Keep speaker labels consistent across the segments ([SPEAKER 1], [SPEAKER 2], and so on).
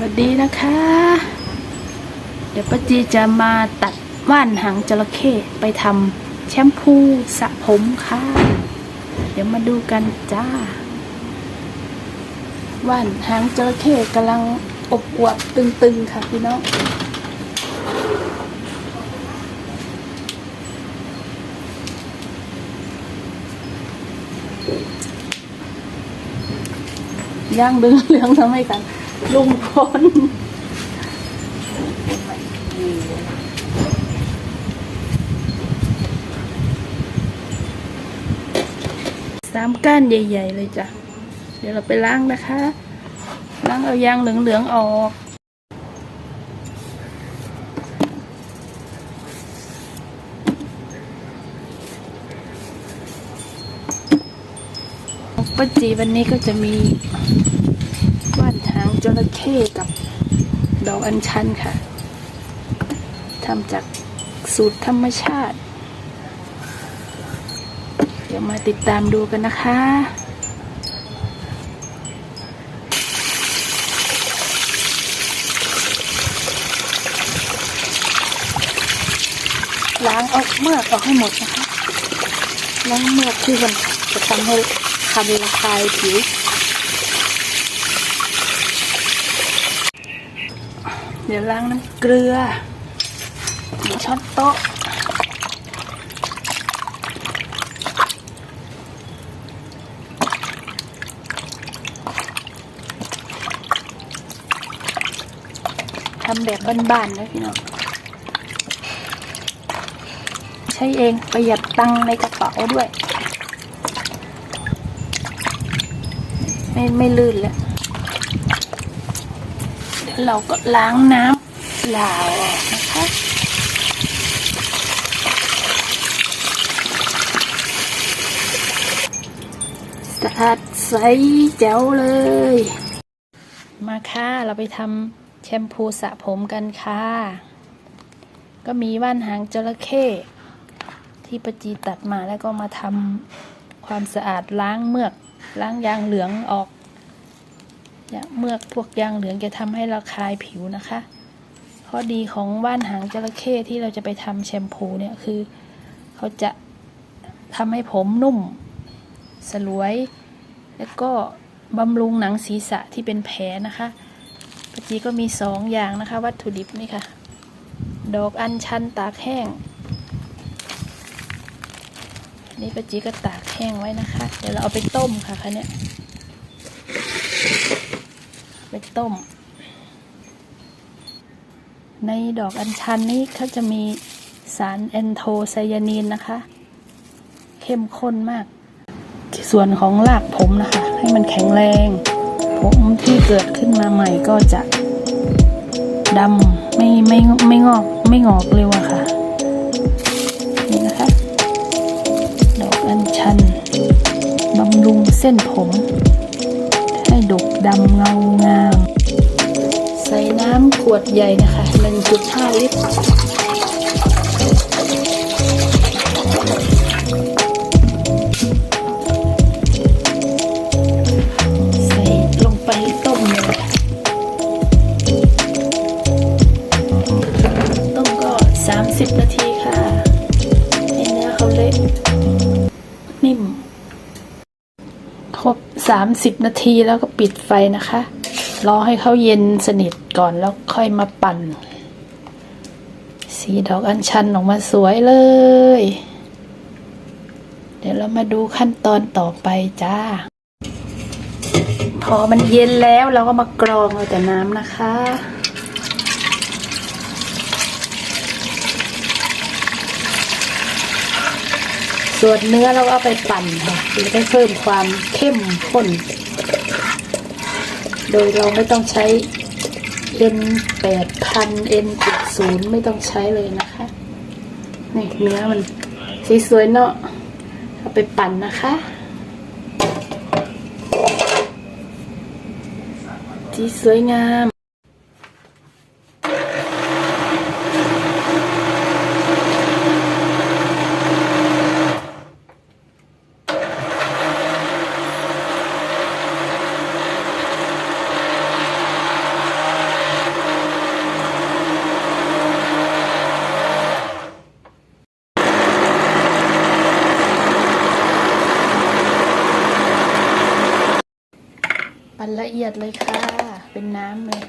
[SPEAKER 1] วัสดีนะคะ เดี๋ยวป้าจีจะมาตัดว่านหางจระเข้ไปทำแชมพูสระผมค่ะ เดี๋ยวมาดูกันจ้า ว่านหางจระเข้กำลังอบอวบตึงๆค่ะพี่น้องย่างเหลืองๆทำให้กัน ลุงพลสามก้านใหญ่ ๆ เลยจ้ะ เดี๋ยวเราไปล้างนะคะ ล้างเอายางเหลือง ๆ ออกป้าจีวันนี้ก็จะมี ว่านหางจระเข้กับดอกอัญชันค่ะทำจากสูตรธรรมชาติ เดี๋ยวมาติดตามดูกันนะคะล้างเอาเมือกออกให้หมดนะคะล้างเมือกที่มันจะทำให้คันระคายผิว เดี๋ยวล้างน้ำเกลือหนึ่งช้อนโต๊ะ ทำแบบบ้านๆนะพี่น้อง ใช้เองประหยัดตังในกระเป๋าด้วย ไม่ไม่ลื่นแล้ว เราก็ล้างน้ำเปล่าออกนะคะสะอาดใสแจ๋วเลย มาค่ะ เราไปทำแชมพูสระผมกันค่ะ ก็มีว่านหางจระเข้ที่ปจีตัดมาแล้วก็มาทำความสะอาดล้างเมือกล้างยางเหลืองออก ยาเมือกพวกยางเหลืองจะทำให้เระคลายผิวนะคะ ข้อดีของว่านหางจระเข้ที่เราจะไปทำแชมพูเนี่ยคือ เขาจะทำให้ผมนุ่ม สลวย แล้วก็บำรุงหนังศีรษะที่เป็นแผลนะคะปาจีก็มีสองอย่างนะคะ วัตถุดิบนี่ค่ะ ดอกอัญชันตากแห้ง นี่ปาจีก็ตากแห้งไว้นะคะ เดี๋ยวเราเอาไปต้มค่ะคะเนี่ย ไปต้ม ในดอกอัญชันนี้เขาจะมีสารแอนโทไซยานีนนะคะ เข้มข้นมาก ส่วนของรากผมนะคะ ให้มันแข็งแรง ผมที่เกิดขึ้นมาใหม่ก็จะดำไม่ไม่ไม่งอกไม่งอกเร็วอะค่ะ นี่นะคะ ดอกอัญชันบำรุงเส้นผม ให้ดกดำเงา วดใหญ่นะคะ 1.5 ลิตร ใส่ลงไปต้มเลยต้มก็ 30 นาทีค่ะ ให้เนื้อเขาเละนิ่ม ครบ 30 นาทีแล้วก็ปิดไฟนะคะ รอให้เขาเย็นสนิทก่อนแล้วค่อยมาปั่น สีดอกอัญชันออกมาสวยเลย เดี๋ยวเรามาดูขั้นตอนต่อไปจ้า พอมันเย็นแล้วเราก็มากรองเอาแต่น้ำนะคะส่วนเนื้อเราก็เอาไปปั่นค่ะจะได้เพิ่มความเข้มข้น โดยเราไม่ต้องใช้ N แปดพัน N เจ็ดศูนย์ไม่ต้องใช้เลยนะคะนี่เนื้อมันสีสวยเนาะเอาไปปั่นนะคะสีสวยงาม ปั่นละเอียดเลยค่ะ เป็นน้ำเลย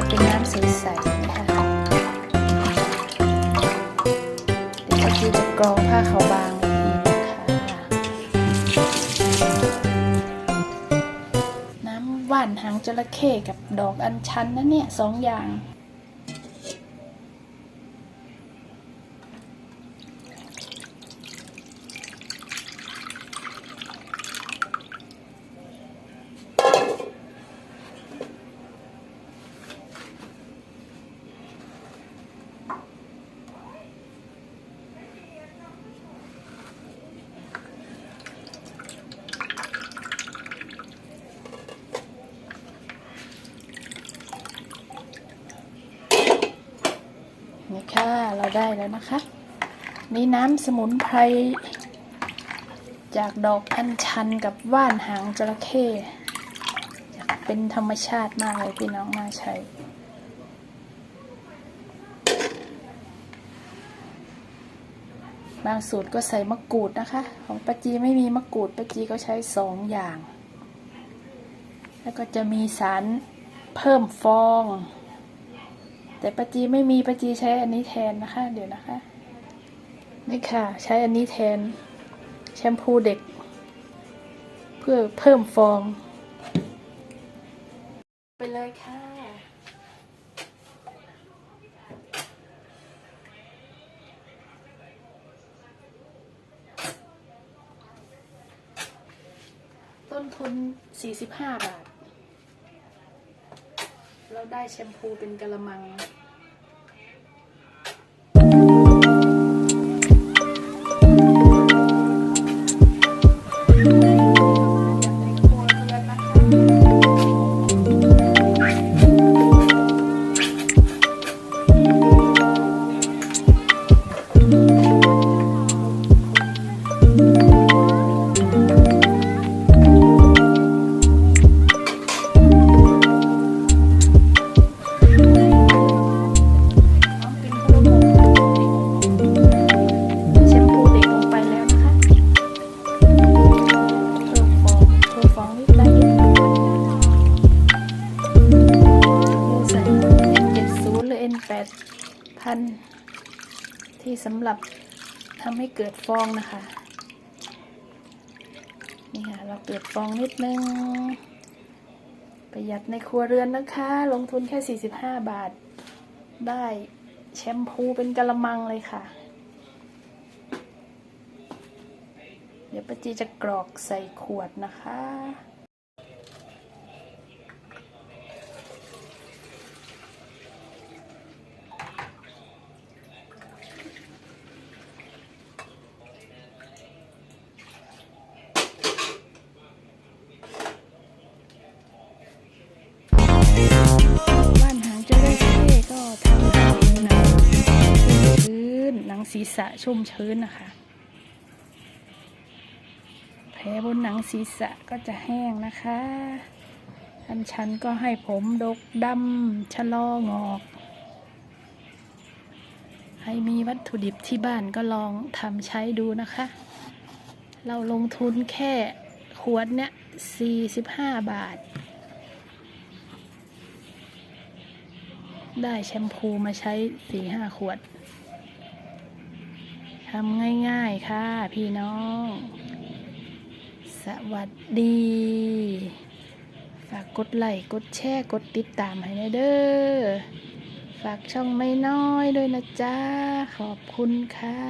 [SPEAKER 1] จะเป็นน้ำใสๆนะคะเดี๋ยวก็จะกรองผ้าขาวบางอีกนะคะน้ำหว่านหางจระเข้กับดอกอัญชันนะเนี่ยสองอย่าง ได้แล้วนะคะ นี่น้ำสมุนไพร จากดอกอัญชันกับว่านหางจระเข้เป็นธรรมชาติมากเลยพี่น้องน่าใช้บางสูตรก็ใส่มะกรูดนะคะ ของปาจีไม่มีมะกรูดปาจีก็ใช้สองอย่าง แล้วก็จะมีสารเพิ่มฟอง แต่ปาจีไม่มีปาจีใช้อันนี้แทนนะคะ เดี๋ยวนะคะนี่ค่ะ ใช้อันนี้แทน แชมพูเด็ก เพื่อเพิ่มฟอง ไปเลยค่ะต้นทุน 45 บาท ราได้แชมพูเป็นกะละมัง 8,000ที่สำหรับทำให้เกิดฟองนะคะ นี่ค่ะ เราเกิดฟองนิดนึง ประหยัดในครัวเรือนนะคะ ลงทุนแค่ 45 บาท ได้แชมพูเป็นกะละมังเลยค่ะ เดี๋ยวป้าจีจะกรอกใส่ขวดนะคะ ศีรษะชุ่มชื้นนะคะ แผลบนหนังศีรษะก็จะแห้งนะคะอันชันก็ให้ผมดกดำชะลองอกให้มีวัตถุดิบที่บ้านก็ลองทำใช้ดูนะคะ เราลงทุนแค่ขวดเนี้ย45 บาท ได้แชมพูมาใช้สี่ห้าขวด ทำง่ายๆค่ะพี่น้อง สวัสดี ฝากกดไลค์กดแชร์กดติดตามให้นะเด้อ ฝากช่องไม่น้อยด้วยนะจ๊ะ ขอบคุณค่ะ